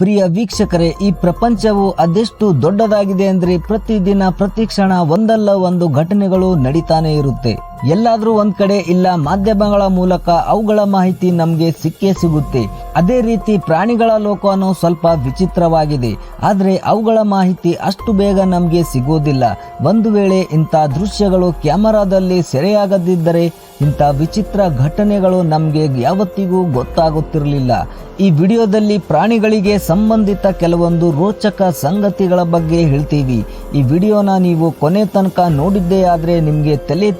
ಪ್ರಿಯ ವೀಕ್ಷಕರೇ, ಈ ಪ್ರಪಂಚವು ಅದೆಷ್ಟು ದೊಡ್ಡದಾಗಿದೆ ಅಂದರೆ ಪ್ರತಿದಿನ ಪ್ರತಿ ಕ್ಷಣ ಒಂದಲ್ಲ ಒಂದು ಘಟನೆಗಳು ನಡೀತಾನೆ ಇರುತ್ತೆ. ಎಲ್ಲಾದ್ರೂ ಒಂದ್ ಕಡೆ ಇಲ್ಲ ಮಾಧ್ಯಮಗಳ ಮೂಲಕ ಅವುಗಳ ಮಾಹಿತಿ ನಮಗೆ ಸಿಕ್ಕೇ ಸಿಗುತ್ತೆ. ಅದೇ ರೀತಿ ಪ್ರಾಣಿಗಳ ಲೋಕವನ್ನು ಸ್ವಲ್ಪ ವಿಚಿತ್ರವಾಗಿದೆ. ಆದರೆ ಅವುಗಳ ಮಾಹಿತಿ ಅಷ್ಟು ಬೇಗ ನಮಗೆ ಸಿಗೋದಿಲ್ಲ. ಒಂದು ವೇಳೆ ಇಂಥ ದೃಶ್ಯಗಳು ಕ್ಯಾಮರಾದಲ್ಲಿ ಸೆರೆಯಾಗದಿದ್ದರೆ ಇಂಥ ವಿಚಿತ್ರ ಘಟನೆಗಳು ನಮಗೆ ಯಾವತ್ತಿಗೂ ಗೊತ್ತಾಗುತ್ತಿರಲಿಲ್ಲ. ಈ ವಿಡಿಯೋದಲ್ಲಿ ಪ್ರಾಣಿಗಳಿಗೆ ಸಂಬಂಧಿತ ಕೆಲವೊಂದು ರೋಚಕ ಸಂಗತಿಗಳ ಬಗ್ಗೆ ಹೇಳ್ತೀವಿ. ಈ ವಿಡಿಯೋನ ನೀವು ಕೊನೆ ತನಕ ನೋಡಿದ್ದೇ ಆದರೆ ನಿಮಗೆ ತಲೆ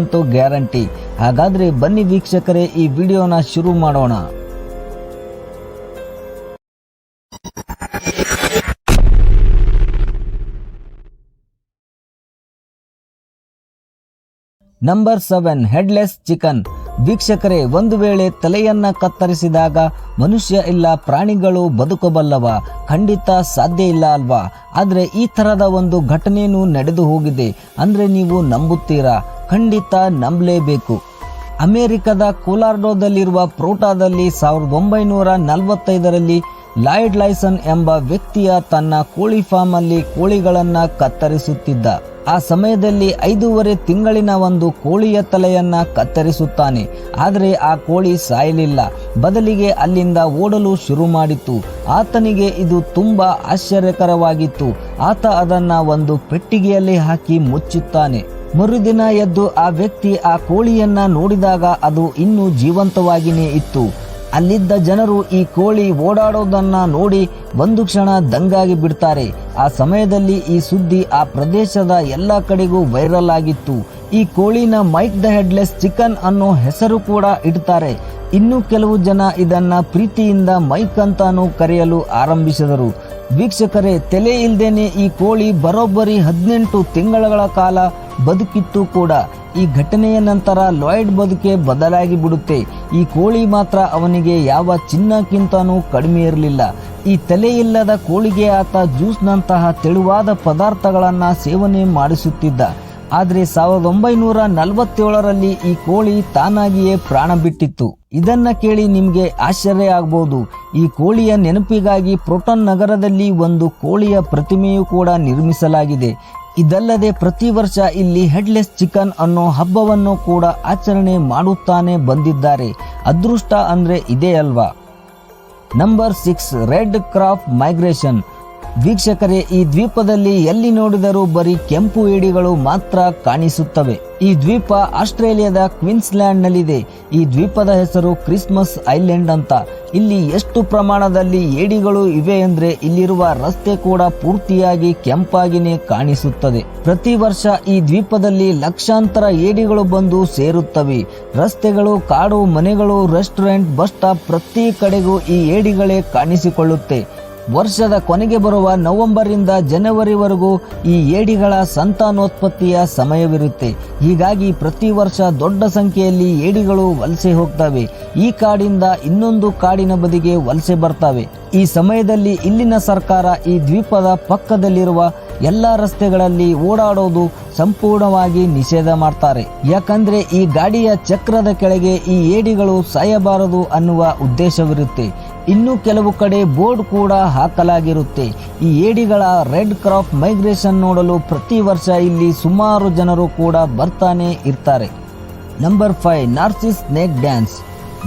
ತಿರುಗೋದಂತೂ ಗ್ಯಾರಂಟಿ. ಹಾಗಾದ್ರೆ ಬನ್ನಿ ವೀಕ್ಷಕರೇ ಈ ವಿಡಿಯೋನ ಶುರು ಮಾಡೋಣ. ನಂಬರ್ ಸೆವೆನ್ ಹೆಡ್ಲೆಸ್ ಚಿಕನ್ ವೀಕ್ಷಕರೇ, ಒಂದು ವೇಳೆ ತಲೆಯನ್ನ ಕತ್ತರಿಸಿದಾಗ ಮನುಷ್ಯ ಇಲ್ಲ, ಪ್ರಾಣಿಗಳು ಬದುಕಬಲ್ಲವ, ಖಂಡಿತ ಸಾಧ್ಯ ಇಲ್ಲ ಅಲ್ವಾ? ಆದರೆ ಈ ತರದ ಒಂದು ಘಟನೆಯೂ ನಡೆದು ಹೋಗಿದೆ. ಅಂದ್ರೆ ನೀವು ನಂಬುತ್ತೀರಾ? ಖಂಡಿತ ನಂಬಲೇಬೇಕು. ಅಮೆರಿಕದ ಕೋಲಾರ್ಡೋದಲ್ಲಿರುವ ಪ್ರೋಟಾದಲ್ಲಿ ಸಾವಿರದ ಒಂಬೈನೂರ ನಲವತ್ತೈದರಲ್ಲಿ ಲಾಯ್ಡ್ ಲೈಸನ್ ಎಂಬ ವ್ಯಕ್ತಿಯ ತನ್ನ ಕೋಳಿ ಫಾರ್ಮ್ ಅಲ್ಲಿ ಕೋಳಿಗಳನ್ನ ಕತ್ತರಿಸುತ್ತಿದ್ದ. ಆ ಸಮಯದಲ್ಲಿ ಐದೂವರೆ ತಿಂಗಳಿನ ಒಂದು ಕೋಳಿಯ ತಲೆಯನ್ನ ಕತ್ತರಿಸುತ್ತಾನೆ. ಆದರೆ ಆ ಕೋಳಿ ಸಾಯಲಿಲ್ಲ. ಬದಲಿಗೆ ಅಲ್ಲಿಂದ ಓಡಲು ಶುರು ಮಾಡಿತು ಆತನಿಗೆ ಇದು ತುಂಬಾ ಆಶ್ಚರ್ಯಕರವಾಗಿತ್ತು. ಆತ ಅದನ್ನ ಒಂದು ಪೆಟ್ಟಿಗೆಯಲ್ಲಿ ಹಾಕಿ ಮುಚ್ಚುತ್ತಾನೆ. ಮರುದಿನ ಎದ್ದು ಆ ವ್ಯಕ್ತಿ ಆ ಕೋಳಿಯನ್ನ ನೋಡಿದಾಗ ಅದು ಇನ್ನೂ ಜೀವಂತವಾಗಿಯೇ ಇತ್ತು. ಅಲ್ಲಿದ್ದ ಜನರು ಈ ಕೋಳಿ ಓಡಾಡೋದನ್ನ ನೋಡಿ ಒಂದು ಕ್ಷಣ ದಂಗಾಗಿ ಬಿಡ್ತಾರೆ. ಆ ಸಮಯದಲ್ಲಿ ಈ ಸುದ್ದಿ ಆ ಪ್ರದೇಶದ ಎಲ್ಲ ಕಡೆಗೂ ವೈರಲ್ ಆಗಿತ್ತು. ಈ ಕೋಳಿನ ಮೈಕ್ ದ ಹೆಡ್ಲೆಸ್ ಚಿಕನ್ ಅನ್ನೋ ಹೆಸರು ಕೂಡ ಇಡ್ತಾರೆ. ಇನ್ನು ಕೆಲವು ಜನ ಇದನ್ನ ಪ್ರೀತಿಯಿಂದ ಮೈಕ್ ಅಂತಾನು ಕರೆಯಲು ಆರಂಭಿಸಿದರು. ವೀಕ್ಷಕರೇ, ತಲೆ ಇಲ್ದೇನೆ ಈ ಕೋಳಿ ಬರೋಬ್ಬರಿ ಹದಿನೆಂಟು ತಿಂಗಳ ಕಾಲ ಬದುಕಿತ್ತು ಕೂಡ. ಈ ಘಟನೆಯ ನಂತರ ಲಾಯ್ಡ್ ಬದುಕೆ ಬದಲಾಗಿ ಬಿಡುತ್ತೆ. ಈ ಕೋಳಿ ಮಾತ್ರ ಅವನಿಗೆ ಯಾವ ಚಿನ್ನಕ್ಕಿಂತನೂ ಕಡಿಮೆ ಇರಲಿಲ್ಲ. ಈ ತಲೆ ಇಲ್ಲದ ಕೋಳಿಗೆ ಆತ ಜ್ಯೂಸ್ನಂತಹ ತೆಳುವಾದ ಪದಾರ್ಥಗಳನ್ನು ಸೇವನೆ ಮಾಡಿಸುತ್ತಿದ್ದ. ಆದರೆ ಸಾವಿರದ ಒಂಬೈನೂರ ನಲವತ್ತೇಳರಲ್ಲಿ ಈ ಕೋಳಿ ತಾನಾಗಿಯೇ ಪ್ರಾಣ ಬಿಟ್ಟಿತ್ತು. ಇದನ್ನ ಕೇಳಿ ನಿಮಗೆ ಆಶ್ಚರ್ಯ ಆಗ್ಬೋದು. ಈ ಕೋಳಿಯ ನೆನಪಿಗಾಗಿ ಪ್ರೋಟನ್ ನಗರದಲ್ಲಿ ಒಂದು ಕೋಳಿಯ ಪ್ರತಿಮೆಯು ಕೂಡ ನಿರ್ಮಿಸಲಾಗಿದೆ. ಇದಲ್ಲದೆ ಪ್ರತಿ ವರ್ಷ ಇಲ್ಲಿ ಹೆಡ್ಲೆಸ್ ಚಿಕನ್ ಅನ್ನೋ ಹಬ್ಬವನ್ನು ಕೂಡ ಆಚರಣೆ ಮಾಡುತ್ತಾನೆ ಬಂದಿದ್ದಾರೆ. ಅದೃಷ್ಟ ಅಂದ್ರೆ ಇದೇ ಅಲ್ವಾ? Number six red crab migration ವೀಕ್ಷಕರೇ, ಈ ದ್ವೀಪದಲ್ಲಿ ಎಲ್ಲಿ ನೋಡಿದರೂ ಬರೀ ಕೆಂಪು ಏಡಿಗಳು ಮಾತ್ರ ಕಾಣಿಸುತ್ತವೆ. ಈ ದ್ವೀಪ ಆಸ್ಟ್ರೇಲಿಯಾದ ಕ್ವಿನ್ಸ್ಲ್ಯಾಂಡ್ ನಲ್ಲಿದೆ ಈ ದ್ವೀಪದ ಹೆಸರು ಕ್ರಿಸ್ಮಸ್ ಐಲ್ಯಾಂಡ್ ಅಂತ. ಇಲ್ಲಿ ಎಷ್ಟು ಪ್ರಮಾಣದಲ್ಲಿ ಏಡಿಗಳು ಇವೆ ಅಂದ್ರೆ ಇಲ್ಲಿರುವ ರಸ್ತೆ ಕೂಡ ಪೂರ್ತಿಯಾಗಿ ಕೆಂಪಾಗಿನೇ ಕಾಣಿಸುತ್ತದೆ. ಪ್ರತಿ ವರ್ಷ ಈ ದ್ವೀಪದಲ್ಲಿ ಲಕ್ಷಾಂತರ ಏಡಿಗಳು ಬಂದು ಸೇರುತ್ತವೆ. ರಸ್ತೆಗಳು, ಕಾಡು ಮನೆಗಳು, ರೆಸ್ಟೋರೆಂಟ್, ಬಸ್ ಸ್ಟಾಪ್ ಪ್ರತಿ ಕಡೆಗೂ ಈ ಏಡಿಗಳೇ ಕಾಣಿಸಿಕೊಳ್ಳುತ್ತೆ. ವರ್ಷದ ಕೊನೆಗೆ ಬರುವ ನವೆಂಬರ್ ಇಂದ ಜನವರಿವರೆಗೂ ಈ ಏಡಿಗಳ ಸಂತಾನೋತ್ಪತ್ತಿಯ ಸಮಯವಿರುತ್ತೆ. ಹೀಗಾಗಿ ಪ್ರತಿ ವರ್ಷ ದೊಡ್ಡ ಸಂಖ್ಯೆಯಲ್ಲಿ ಏಡಿಗಳು ವಲಸೆ ಹೋಗ್ತವೆ. ಈ ಕಾಡಿಂದ ಇನ್ನೊಂದು ಕಾಡಿನ ಬದಿಗೆ ವಲಸೆ ಬರ್ತವೆ. ಈ ಸಮಯದಲ್ಲಿ ಇಲ್ಲಿನ ಸರ್ಕಾರ ಈ ದ್ವೀಪದ ಪಕ್ಕದಲ್ಲಿರುವ ಎಲ್ಲ ರಸ್ತೆಗಳಲ್ಲಿ ಓಡಾಡೋದು ಸಂಪೂರ್ಣವಾಗಿ ನಿಷೇಧ ಮಾಡ್ತಾರೆ. ಯಾಕಂದ್ರೆ ಈ ಗಾಡಿಯ ಚಕ್ರದ ಕೆಳಗೆ ಈ ಏಡಿಗಳು ಸಾಯಬಾರದು ಅನ್ನುವ ಉದ್ದೇಶವಿರುತ್ತೆ. ಇನ್ನು ಕೆಲವು ಕಡೆ ಬೋರ್ಡ್ ಕೂಡ ಹಾಕಲಾಗಿರುತ್ತೆ. ಈ ಏಡಿಗಳ ರೆಡ್ ಕ್ರಾಪ್ ಮೈಗ್ರೇಷನ್ ನೋಡಲು ಪ್ರತಿ ವರ್ಷ ಇಲ್ಲಿ ಸುಮಾರು ಜನರು ಕೂಡ ಬರ್ತಾನೆ ಇರ್ತಾರೆ. Number five, Narcisse snake dance.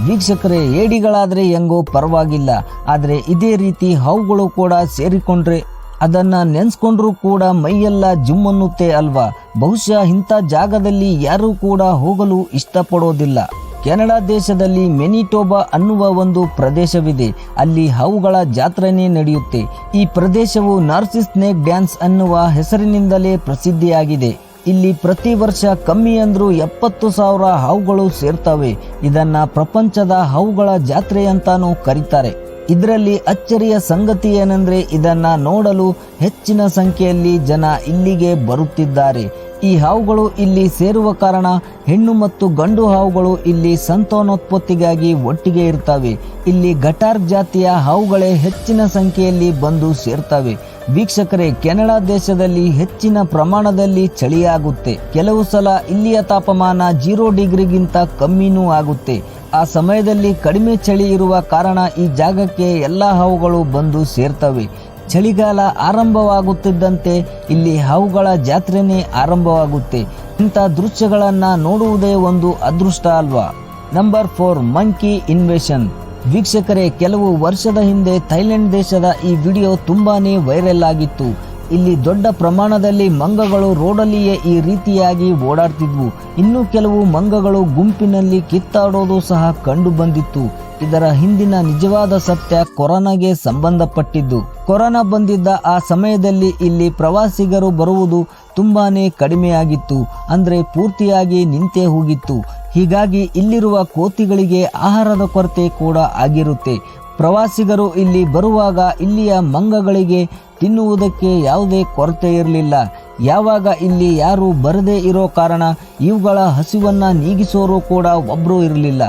ವೀಕ್ಷಕರೇ, ಏಡಿಗಳಾದರೆ ಹೆಂಗೋ ಪರವಾಗಿಲ್ಲ. ಆದರೆ ಇದೇ ರೀತಿ ಹಾವುಗಳು ಕೂಡ ಸೇರಿಕೊಂಡ್ರೆ ಅದನ್ನ ನೆನ್ಸ್ಕೊಂಡ್ರೂ ಕೂಡ ಮೈಯೆಲ್ಲ ಜುಮ್ ಅನ್ನುತ್ತೆ ಅಲ್ವಾ? ಬಹುಶಃ ಇಂಥ ಜಾಗದಲ್ಲಿ ಯಾರೂ ಕೂಡ ಹೋಗಲು ಇಷ್ಟಪಡೋದಿಲ್ಲ. ಕೆನಡಾ ದೇಶದಲ್ಲಿ ಮೆನಿಟೋಬಾ ಅನ್ನುವ ಒಂದು ಪ್ರದೇಶವಿದೆ. ಅಲ್ಲಿ ಹಾವುಗಳ ಜಾತ್ರೆನೇ ನಡೆಯುತ್ತೆ. ಈ ಪ್ರದೇಶವು ನಾರ್ಸಿಸ್ ಸ್ನೇಕ್ ಡ್ಯಾನ್ಸ್ ಅನ್ನುವ ಹೆಸರಿನಿಂದಲೇ ಪ್ರಸಿದ್ಧಿಯಾಗಿದೆ. ಇಲ್ಲಿ ಪ್ರತಿ ವರ್ಷ ಕಮ್ಮಿ ಅಂದ್ರೂ ಎಪ್ಪತ್ತು ಸಾವಿರ ಹಾವುಗಳು ಸೇರ್ತವೆ. ಇದನ್ನ ಪ್ರಪಂಚದ ಹಾವುಗಳ ಜಾತ್ರೆ ಅಂತಾನೂ ಕರೀತಾರೆ. ಇದರಲ್ಲಿ ಅಚ್ಚರಿಯ ಸಂಗತಿ ಏನಂದ್ರೆ ಇದನ್ನ ನೋಡಲು ಹೆಚ್ಚಿನ ಸಂಖ್ಯೆಯಲ್ಲಿ ಜನ ಇಲ್ಲಿಗೆ ಬರುತ್ತಿದ್ದಾರೆ. ಈ ಹಾವುಗಳು ಇಲ್ಲಿ ಸೇರುವ ಕಾರಣ ಹೆಣ್ಣು ಮತ್ತು ಗಂಡು ಹಾವುಗಳು ಇಲ್ಲಿ ಸಂತಾನೋತ್ಪತ್ತಿಗಾಗಿ ಒಟ್ಟಿಗೆ ಇರ್ತವೆ ಇಲ್ಲಿ ಗಟಾರ್ ಜಾತಿಯ ಹಾವುಗಳೇ ಹೆಚ್ಚಿನ ಸಂಖ್ಯೆಯಲ್ಲಿ ಬಂದು ಸೇರ್ತವೆ. ವೀಕ್ಷಕರೇ, ಕೆನಡಾ ದೇಶದಲ್ಲಿ ಹೆಚ್ಚಿನ ಪ್ರಮಾಣದಲ್ಲಿ ಚಳಿಯಾಗುತ್ತೆ. ಕೆಲವು ಸಲ ಇಲ್ಲಿಯ ತಾಪಮಾನ ಜೀರೋ ಡಿಗ್ರಿಗಿಂತ ಕಮ್ಮಿನೂ ಆಗುತ್ತೆ. ಆ ಸಮಯದಲ್ಲಿ ಕಡಿಮೆ ಚಳಿ ಇರುವ ಕಾರಣ ಈ ಜಾಗಕ್ಕೆ ಎಲ್ಲ ಹಾವುಗಳು ಬಂದು ಸೇರ್ತವೆ. ಚಳಿಗಾಲ ಆರಂಭವಾಗುತ್ತಿದ್ದಂತೆ ಇಲ್ಲಿ ಹಾವುಗಳ ಜಾತ್ರೆನೇ ಆರಂಭವಾಗುತ್ತೆ. ಇಂಥ ದೃಶ್ಯಗಳನ್ನು ನೋಡುವುದೇ ಒಂದು ಅದೃಷ್ಟ ಅಲ್ವಾ? Number four monkey invasion. ವೀಕ್ಷಕರೇ, ಕೆಲವು ವರ್ಷದ ಹಿಂದೆ ಥೈಲ್ಯಾಂಡ್ ದೇಶದ ಈ ವಿಡಿಯೋ ತುಂಬಾನೇ ವೈರಲ್ ಆಗಿತ್ತು. ಇಲ್ಲಿ ದೊಡ್ಡ ಪ್ರಮಾಣದಲ್ಲಿ ಮಂಗಗಳು ರೋಡಲ್ಲಿಯೇ ಈ ರೀತಿಯಾಗಿ ಓಡಾಡ್ತಿದ್ವು. ಇನ್ನು ಕೆಲವು ಮಂಗಗಳು ಗುಂಪಿನಲ್ಲಿ ಕಿತ್ತಾಡೋದು ಸಹ ಕಂಡು ಬಂದಿತ್ತು. ಇದರ ಹಿಂದಿನ ನಿಜವಾದ ಸತ್ಯ ಕೊರೋನಾಗೆ ಸಂಬಂಧಪಟ್ಟಿದ್ದು. ಕೊರೋನಾ ಬಂದಿದ್ದ ಆ ಸಮಯದಲ್ಲಿ ಇಲ್ಲಿ ಪ್ರವಾಸಿಗರು ಬರುವುದು ತುಂಬಾನೇ ಕಡಿಮೆಯಾಗಿತ್ತು. ಅಂದ್ರೆ ಪೂರ್ತಿಯಾಗಿ ನಿಂತೇ ಹೋಗಿತ್ತು. ಹೀಗಾಗಿ ಇಲ್ಲಿರುವ ಕೋತಿಗಳಿಗೆ ಆಹಾರದ ಕೊರತೆ ಕೂಡ ಆಗಿರುತ್ತೆ. ಪ್ರವಾಸಿಗರು ಇಲ್ಲಿ ಬರುವಾಗ ಇಲ್ಲಿಯ ಮಂಗಗಳಿಗೆ ತಿನ್ನುವುದಕ್ಕೆ ಯಾವುದೇ ಕೊರತೆ ಇರಲಿಲ್ಲ. ಯಾವಾಗ ಇಲ್ಲಿ ಯಾರು ಬರದೇ ಇರೋ ಕಾರಣ ಇವುಗಳ ಹಸಿವನ್ನ ನೀಗಿಸೋರು ಕೂಡ ಒಬ್ಬರೂ ಇರಲಿಲ್ಲ.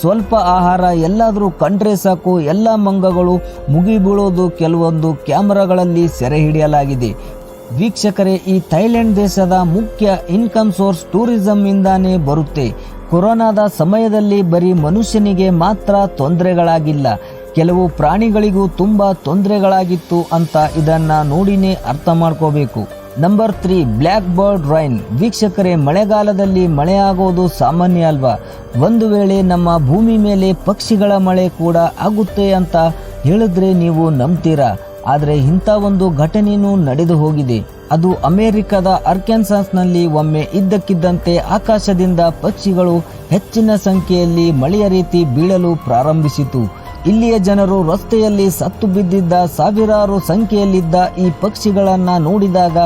ಸ್ವಲ್ಪ ಆಹಾರ ಎಲ್ಲಾದರೂ ಕಂಡ್ರೆ ಸಾಕು, ಎಲ್ಲ ಮಂಗಗಳು ಮುಗಿಬೀಳೋದು ಕೆಲವೊಂದು ಕ್ಯಾಮ್ರಾಗಳಲ್ಲಿ ಸೆರೆ ಹಿಡಿಯಲಾಗಿದೆ. ವೀಕ್ಷಕರೇ, ಈ ಥೈಲ್ಯಾಂಡ್ ದೇಶದ ಮುಖ್ಯ ಇನ್ಕಮ್ ಸೋರ್ಸ್ ಟೂರಿಸಂ ಇಂದಾನೇ ಬರುತ್ತೆ. ಕೊರೋನಾದ ಸಮಯದಲ್ಲಿ ಬರೀ ಮನುಷ್ಯನಿಗೆ ಮಾತ್ರ ತೊಂದರೆಗಳಾಗಿಲ್ಲ. ಕೆಲವು ಪ್ರಾಣಿಗಳಿಗೂ ತುಂಬ ತೊಂದರೆಗಳಾಗಿತ್ತು ಅಂತ ಇದನ್ನು ನೋಡಿನೇ ಅರ್ಥ ಮಾಡ್ಕೋಬೇಕು. Number three black bird rain. ವೀಕ್ಷಕರೇ, ಮಳೆಗಾಲದಲ್ಲಿ ಮಳೆಯಾಗೋದು ಸಾಮಾನ್ಯ ಅಲ್ವಾ? ಒಂದು ವೇಳೆ ನಮ್ಮ ಭೂಮಿ ಮೇಲೆ ಪಕ್ಷಿಗಳ ಮಳೆ ಕೂಡ ಆಗುತ್ತೆ ಅಂತ ಹೇಳಿದ್ರೆ ನೀವು ನಂಬ್ತೀರಾ? ಆದರೆ ಇಂಥ ಒಂದು ಘಟನೆಯೂ ನಡೆದು ಹೋಗಿದೆ. ಅದು ಅಮೆರಿಕದ ಅರ್ಕೆನ್ಸಾಸ್ನಲ್ಲಿ ಒಮ್ಮೆ ಇದ್ದಕ್ಕಿದ್ದಂತೆ ಆಕಾಶದಿಂದ ಪಕ್ಷಿಗಳು ಹೆಚ್ಚಿನ ಸಂಖ್ಯೆಯಲ್ಲಿ ಮಳೆಯ ರೀತಿ ಬೀಳಲು ಪ್ರಾರಂಭಿಸಿತು. ಇಲ್ಲಿಯ ಜನರು ರಸ್ತೆಯಲ್ಲಿ ಸತ್ತು ಬಿದ್ದಿದ್ದ ಸಾವಿರಾರು ಸಂಖ್ಯೆಯಲ್ಲಿದ್ದ ಈ ಪಕ್ಷಿಗಳನ್ನ ನೋಡಿದಾಗ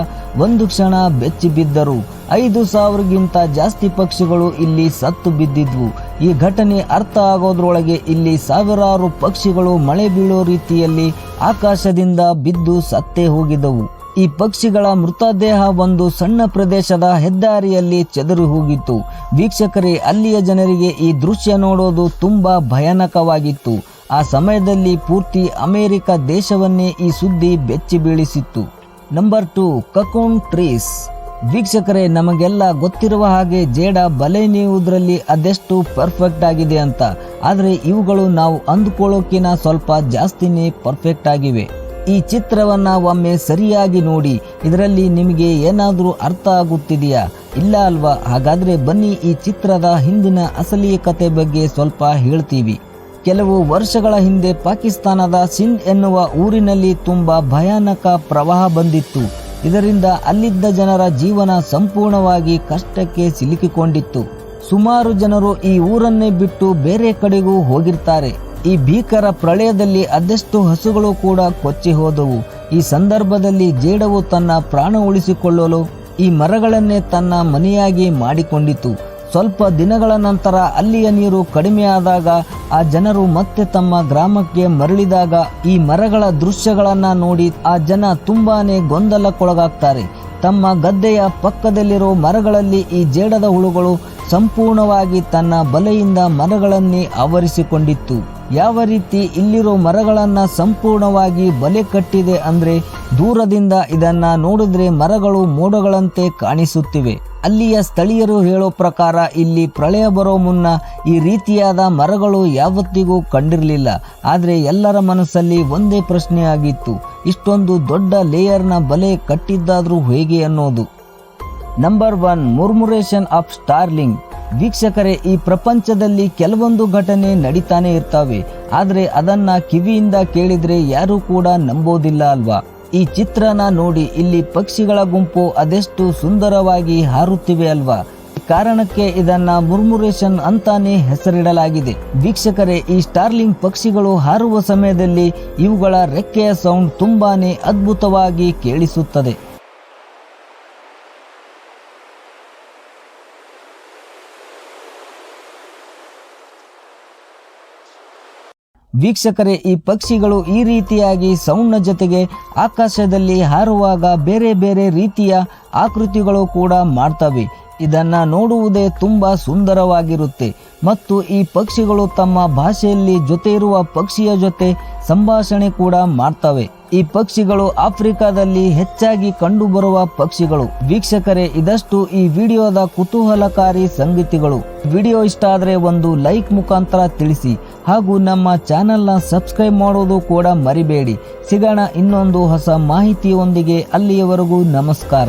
ಒಂದು ಕ್ಷಣ ಬೆಚ್ಚಿ ಬಿದ್ದರು. ಐದು ಸಾವಿರಗಿಂತ ಜಾಸ್ತಿ ಪಕ್ಷಿಗಳು ಇಲ್ಲಿ ಸತ್ತು ಬಿದ್ದಿದ್ವು. ಈ ಘಟನೆ ಅರ್ಥ ಆಗೋದ್ರೊಳಗೆ ಇಲ್ಲಿ ಸಾವಿರಾರು ಪಕ್ಷಿಗಳು ಮಳೆ ಬೀಳೋ ರೀತಿಯಲ್ಲಿ ಆಕಾಶದಿಂದ ಬಿದ್ದು ಸತ್ತೇ ಹೋಗಿದವು ಈ ಪಕ್ಷಿಗಳ ಮೃತದೇಹ ಒಂದು ಸಣ್ಣ ಪ್ರದೇಶದ ಹೆದ್ದಾರಿಯಲ್ಲಿ ಚದುರಿ ಹೋಗಿತ್ತು. ವೀಕ್ಷಕರೇ, ಅಲ್ಲಿಯ ಜನರಿಗೆ ಈ ದೃಶ್ಯ ನೋಡೋದು ತುಂಬಾ ಭಯಾನಕವಾಗಿತ್ತು. ಆ ಸಮಯದಲ್ಲಿ ಪೂರ್ತಿ ಅಮೆರಿಕ ದೇಶವನ್ನೇ ಈ ಸುದ್ದಿ ಬೆಚ್ಚಿ ಬೀಳಿಸಿತ್ತು. ನಂಬರ್ ಟು ಕಕೋನ್ ಟ್ರೀಸ್ ವೀಕ್ಷಕರೇ, ನಮಗೆಲ್ಲ ಗೊತ್ತಿರುವ ಹಾಗೆ ಜೇಡ ಬಲೆ ನೀವುದರಲ್ಲಿ ಅದೆಷ್ಟು ಪರ್ಫೆಕ್ಟ್ ಆಗಿದೆ ಅಂತ. ಆದರೆ ಇವುಗಳು ನಾವು ಅಂದುಕೊಳ್ಳೋಕಿನ ಸ್ವಲ್ಪ ಜಾಸ್ತಿನೇ ಪರ್ಫೆಕ್ಟ್ ಆಗಿವೆ. ಈ ಚಿತ್ರವನ್ನು ಒಮ್ಮೆ ಸರಿಯಾಗಿ ನೋಡಿ, ಇದರಲ್ಲಿ ನಿಮಗೆ ಏನಾದರೂ ಅರ್ಥ ಆಗುತ್ತಿದೆಯಾ? ಇಲ್ಲ ಅಲ್ವಾ? ಹಾಗಾದರೆ ಬನ್ನಿ ಈ ಚಿತ್ರದ ಹಿಂದಿನ ಅಸಲಿ ಕತೆ ಬಗ್ಗೆ ಸ್ವಲ್ಪ ಹೇಳ್ತೀವಿ. ಕೆಲವು ವರ್ಷಗಳ ಹಿಂದೆ ಪಾಕಿಸ್ತಾನದ ಸಿಂಧ್ ಎನ್ನುವ ಊರಿನಲ್ಲಿ ತುಂಬಾ ಭಯಾನಕ ಪ್ರವಾಹ ಬಂದಿತ್ತು. ಇದರಿಂದ ಅಲ್ಲಿದ್ದ ಜನರ ಜೀವನ ಸಂಪೂರ್ಣವಾಗಿ ಕಷ್ಟಕ್ಕೆ ಸಿಲುಕಿಕೊಂಡಿತ್ತು. ಸುಮಾರು ಜನರು ಈ ಊರನ್ನೇ ಬಿಟ್ಟು ಬೇರೆ ಕಡೆಗೂ ಹೋಗಿರ್ತಾರೆ. ಈ ಭೀಕರ ಪ್ರಳಯದಲ್ಲಿ ಅದೆಷ್ಟು ಹಸುಗಳು ಕೂಡ ಕೊಚ್ಚಿ ಹೋದವು. ಈ ಸಂದರ್ಭದಲ್ಲಿ ಜೇಡವು ತನ್ನ ಪ್ರಾಣ ಉಳಿಸಿಕೊಳ್ಳಲು ಈ ಮರಗಳನ್ನೇ ತನ್ನ ಮನೆಯಾಗಿ ಮಾಡಿಕೊಂಡಿತು. ಸ್ವಲ್ಪ ದಿನಗಳ ನಂತರ ಅಲ್ಲಿಯ ನೀರು ಕಡಿಮೆಯಾದಾಗ ಆ ಜನರು ಮತ್ತೆ ತಮ್ಮ ಗ್ರಾಮಕ್ಕೆ ಮರಳಿದಾಗ ಈ ಮರಗಳ ದೃಶ್ಯಗಳನ್ನು ನೋಡಿ ಆ ಜನ ತುಂಬಾನೇ ಗೊಂದಲಕ್ಕೊಳಗಾಗ್ತಾರೆ. ತಮ್ಮ ಗದ್ದೆಯ ಪಕ್ಕದಲ್ಲಿರೋ ಮರಗಳಲ್ಲಿ ಈ ಜೇಡದ ಹುಳುಗಳು ಸಂಪೂರ್ಣವಾಗಿ ತನ್ನ ಬಲೆಯಿಂದ ಮರಗಳನ್ನೇ ಆವರಿಸಿಕೊಂಡಿತ್ತು. ಯಾವ ರೀತಿ ಇಲ್ಲಿರೋ ಮರಗಳನ್ನು ಸಂಪೂರ್ಣವಾಗಿ ಬಲೆ ಕಟ್ಟಿದೆ ಅಂದ್ರೆ ದೂರದಿಂದ ಇದನ್ನ ನೋಡಿದ್ರೆ ಮರಗಳು ಮೋಡಗಳಂತೆ ಕಾಣಿಸುತ್ತಿವೆ. ಅಲ್ಲಿಯ ಸ್ಥಳೀಯರು ಹೇಳೋ ಪ್ರಕಾರ ಇಲ್ಲಿ ಪ್ರಳಯ ಬರೋ ಮುನ್ನ ಈ ರೀತಿಯಾದ ಮರಗಳು ಯಾವತ್ತಿಗೂ ಕಂಡಿರಲಿಲ್ಲ. ಆದರೆ ಎಲ್ಲರ ಮನಸ್ಸಲ್ಲಿ ಒಂದೇ ಪ್ರಶ್ನೆ ಆಗಿತ್ತು. ಇಷ್ಟೊಂದು ದೊಡ್ಡ ಲೇಯರ್ನ ಬಲೆ ಕಟ್ಟಿದ್ದಾದರೂ ಹೇಗೆ ಅನ್ನೋದು. Number one murmuration of starling. ವೀಕ್ಷಕರೇ, ಈ ಪ್ರಪಂಚದಲ್ಲಿ ಕೆಲವೊಂದು ಘಟನೆ ನಡೀತಾನೆ ಇರ್ತವೆ. ಆದರೆ ಅದನ್ನ ಕಿವಿಯಿಂದ ಕೇಳಿದರೆ ಯಾರೂ ಕೂಡ ನಂಬೋದಿಲ್ಲ ಅಲ್ವಾ? ಈ ಚಿತ್ರನ ನೋಡಿ ಇಲ್ಲಿ ಪಕ್ಷಿಗಳ ಗುಂಪು ಅದೆಷ್ಟು ಸುಂದರವಾಗಿ ಹಾರುತ್ತಿವೆ ಅಲ್ವಾ? ಕಾರಣಕ್ಕೆ ಇದನ್ನ ಮುರ್ಮುರೇಷನ್ ಅಂತಾನೆ ಹೆಸರಿಡಲಾಗಿದೆ. ವೀಕ್ಷಕರೇ, ಈ ಸ್ಟಾರ್ಲಿಂಗ್ ಪಕ್ಷಿಗಳು ಹಾರುವ ಸಮಯದಲ್ಲಿ ಇವುಗಳ ರೆಕ್ಕೆಯ ಸೌಂಡ್ ತುಂಬಾನೇ ಅದ್ಭುತವಾಗಿ ಕೇಳಿಸುತ್ತದೆ. ವೀಕ್ಷಕರೇ, ಈ ಪಕ್ಷಿಗಳು ಈ ರೀತಿಯಾಗಿ ಸೌಂಡ್ನ ಜೊತೆಗೆ ಆಕಾಶದಲ್ಲಿ ಹಾರುವಾಗ ಬೇರೆ ಬೇರೆ ರೀತಿಯ ಆಕೃತಿಗಳು ಕೂಡ ಮಾಡ್ತವೆ. ಇದನ್ನು ನೋಡುವುದೇ ತುಂಬ ಸುಂದರವಾಗಿರುತ್ತೆ. ಮತ್ತು ಈ ಪಕ್ಷಿಗಳು ತಮ್ಮ ಭಾಷೆಯಲ್ಲಿ ಜೊತೆ ಇರುವ ಪಕ್ಷಿಯ ಜೊತೆ ಸಂಭಾಷಣೆ ಕೂಡ ಮಾಡ್ತವೆ. ಈ ಪಕ್ಷಿಗಳು ಆಫ್ರಿಕಾದಲ್ಲಿ ಹೆಚ್ಚಾಗಿ ಕಂಡುಬರುವ ಪಕ್ಷಿಗಳು. ವೀಕ್ಷಕರೇ, ಇದಷ್ಟು ಈ ವಿಡಿಯೋದ ಕುತೂಹಲಕಾರಿ ಸಂಗತಿಗಳು. ವಿಡಿಯೋ ಇಷ್ಟ ಆದರೆ ಒಂದು ಲೈಕ್ ಮುಖಾಂತರ ತಿಳಿಸಿ. ಹಾಗೂ ನಮ್ಮ ಚಾನೆಲ್ನ ಸಬ್ಸ್ಕ್ರೈಬ್ ಮಾಡೋದು ಕೂಡ ಮರಿಬೇಡಿ. ಸಿಗೋಣ ಇನ್ನೊಂದು ಹೊಸ ಮಾಹಿತಿಯೊಂದಿಗೆ ಅಲ್ಲಿಯವರೆಗೂ ನಮಸ್ಕಾರ.